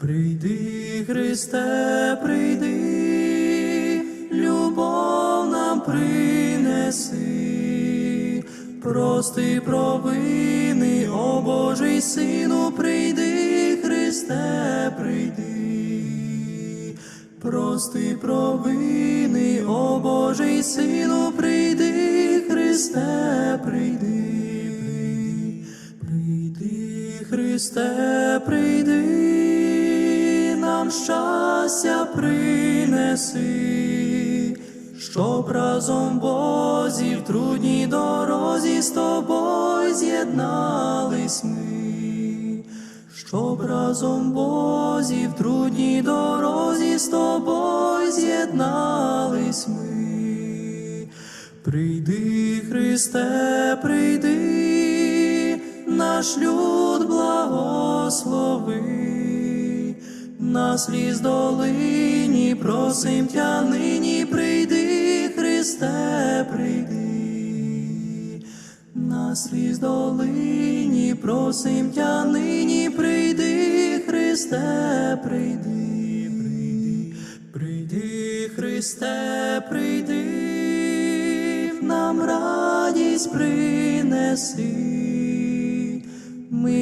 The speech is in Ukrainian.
Прийди, Христе, прийди, любов нам принеси, прости провини, о Божий Сину, прийди, Христе, прийди, прости провини, о Божий Сину, прийди, Христе, прийди, прийди, Христе, прийди, щастя принеси, щоб разом Бозі в трудній дорозі з тобою з'єднались ми, щоб разом Бозі в трудній дорозі з тобою з'єднались ми. Прийди, Христе, прийди, наш люд благослови, на сліз долині просим тя нині, прийди, Христе, прийди, на сліз долині просим тя нині, прийди, Христе, прийди, прийди, прийди, Христе, прийди, нам радість принеси.